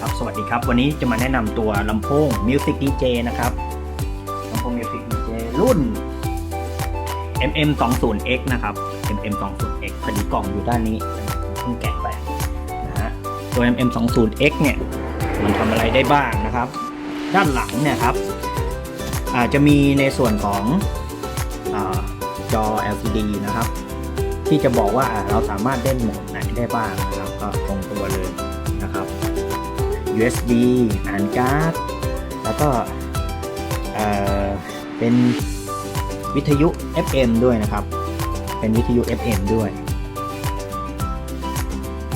ครับสวัสดีครับวันนี้จะมาแนะนำตัวลำโพง Music DJ นะครับลำโพง Music DJ รุ่น MM20X นะครับ MM20X พอดีกล่องอยู่ด้านนี้เพิ่งแกะไปนะฮะตัว MM20X เนี่ยมันทำอะไรได้บ้างนะครับ ด้านหลังเนี่ยครับอาจจะมีในส่วนของอจอ LCD นะครับ ที่จะบอกว่าเราสามารถเล่นโหมดไหนได้บ้างนะครับ ก็ตรงตัวเลย USB อ่านการ์ด แล้วก็เป็นวิทยุ FM ด้วยนะครับ เป็นวิทยุ FM ด้วย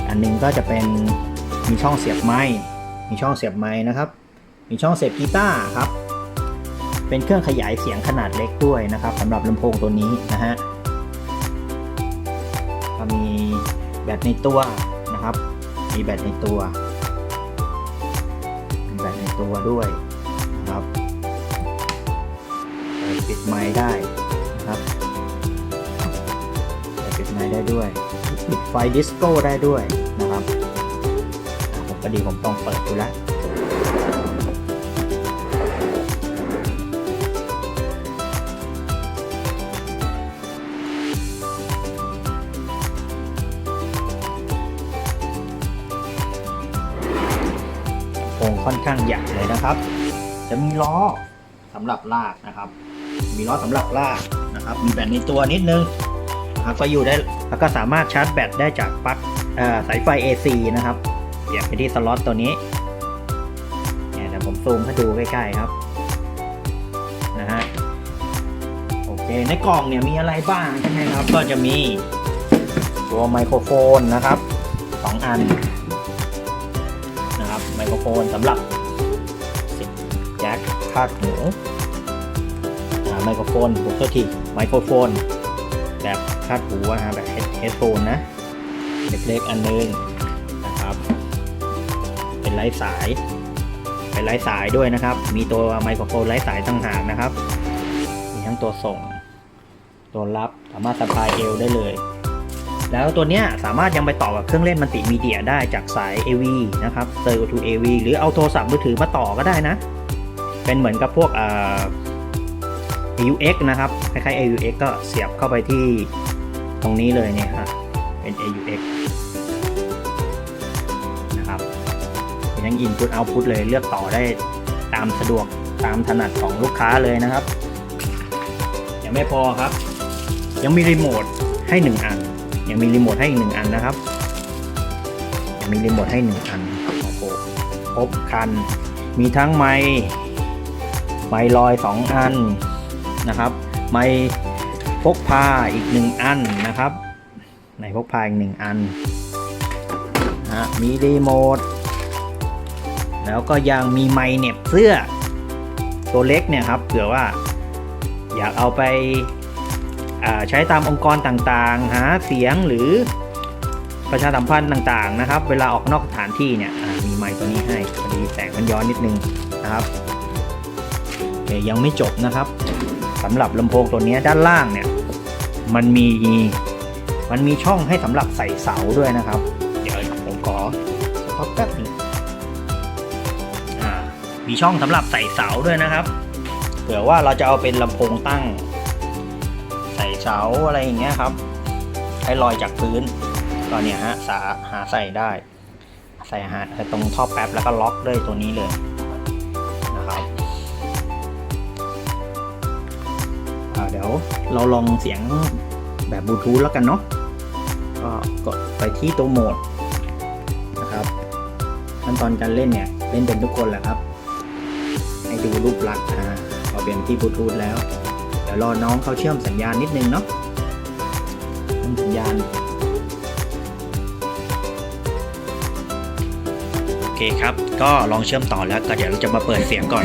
อันหนึงก็จะเป็นมีช่องเสียบไม้ มีช่องเสียบไม้นะครับ มีช่องเสียบกีตาร์ครับ เป็นเครื่องขยายเสียงขนาดเล็กด้วยนะครับสำหรับลำโพงตัวนี้นะฮะ ก็มีแบตในตัวนะครับ มีแบตในตัว ตัวด้วยนะครับปิดไม้ได้นะครับปิดไม้ได้ด้วยปิดไฟดิสโก้ได้ด้วยนะครับผมก็ดีผมต้องเปิดดูแล้ว ค่อนข้างใหญ่เลยนะครับ จะมีล้อสำหรับลากนะครับ มีล้อสำหรับลากนะครับ มีแบตในตัวนิดนึงนะครับก็อยู่ได้แล้วก็สามารถชาร์จแบตได้จากปลั๊กสายไฟ AC นะครับเสียบไปที่สล็อตตัวนี้เนี่ยเดี๋ยวผมซูมให้ดูใกล้ๆครับนะฮะโอเคในกล่องเนี่ยมีอะไรบ้างใช่ไหมครับ ก็จะมีตัวไมโครโฟนนะครับสองอัน โครโฟนสำหรับเสียบแจ็คคาดหูไมโครโฟนปกติไมโครโฟน แบบคาดหูนะฮะแบบเฮดโฟนนะเล็กๆอันนึงนะครับเป็นไร้สายเป็นไร้สายด้วยนะครับ มีตัวไมโครโฟนไร้สายตั้งหากนะครับ มีทั้งตัวส่ง ตัวรับสามารถสะพายเอวได้เลย แล้วตัวเนี้ยสามารถยังไปต่อกับเครื่องเล่นมัลติมีเดียได้จากสาย AV นะครับ Stereo to AV หรือเอาโทรศัพท์มือถือมาต่อก็ได้นะ เป็นเหมือนกับพวกอ่า AUX นะครับ คล้ายๆ AUX ก็เสียบเข้าไปที่ตรงนี้เลยเนี่ยฮะเป็น AUX นะครับมีทั้ง Input Output เลยเลือกต่อได้ตามสะดวกตามถนัดของลูกค้าเลยนะครับ ยังไม่พอครับ ยังมีรีโมทให้ 1 อัน ยังมีรีโมทให้อีกหนึ่งอันนะครับยังมีรีโมทให้หนึ่งอันโอ้โหครบคัน มีทั้งไม้ไม้ลอยสองอันนะครับ ไม้พกพาอีกหนึ่งอันนะครับไม้พกพาอีกหนึ่งอันนะมีรีโมทแล้วก็ยังมีไม้เน็บเสื้อ ตัวเล็กเนี่ยครับเผื่อว่าอยากเอาไป ใช้ตามองค์กรต่างๆ หาเสียงหรือประชาสัมพันธ์ต่างๆนะครับ เวลาออกนอกสถานที่เนี่ยมีไมค์ตัวนี้ให้พอดีแสงมันย้อนนิดนึงนะครับยังไม่จบนะครับสำหรับลำโพงตัวนี้ด้านล่างเนี่ยมันมีมันมีช่องให้สำหรับใส่เสาด้วยนะครับ เดี๋ยวผมขอสต็อปแป๊บนึงอ่มีช่องสำหรับใส่เสาด้วยนะครับเผื่อว่าเราจะเอาเป็นลำโพงตั้ง เสาอะไรอย่างเงี้ยครับ ให้ลอยจากพื้นก็เนี่ยฮะสาหาใส่ได้ ใส่หาใส่ตรงท่อแป๊บแล้วก็ล็อกด้วยตัวนี้เลยนะครับเดี๋ยวเราลองเสียงแบบบลูทูธแล้วกันเนาะก็กดไปที่ตัวโหมดนะครับขั้นตอนการเล่นเนี่ยเล่นเป็นทุกคนแหละครับ ให้ดูรูปลักษณ์นะพอเปลี่ยนที่บลูทูธแล้ว ดี๋ยวรอน้องเขาเชื่อมสัญญาณนิดนึงเนาะเชื่อมสัญญาณโอเคครับ ก็ลองเชื่อมต่อแล้วก็เดี๋ยวเราจะมาเปิดเสียงก่อน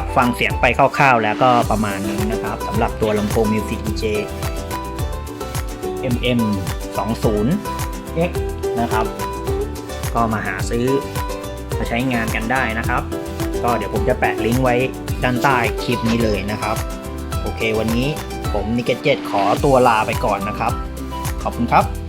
ครับ ฟังเสียงไปคร่าวๆ แล้วก็ประมาณนี้นะครับสำหรับตัวลำโพง Music DJ MM 20 X นะครับ ก็มาหาซื้อมาใช้งานกันได้นะครับ ก็เดี๋ยวผมจะแปะลิงก์ไว้ด้านใต้คลิปนี้เลยนะครับ โอเควันนี้ผมนิกเก็ตเจ็ดขอตัวลาไปก่อนนะครับ ขอบคุณครับ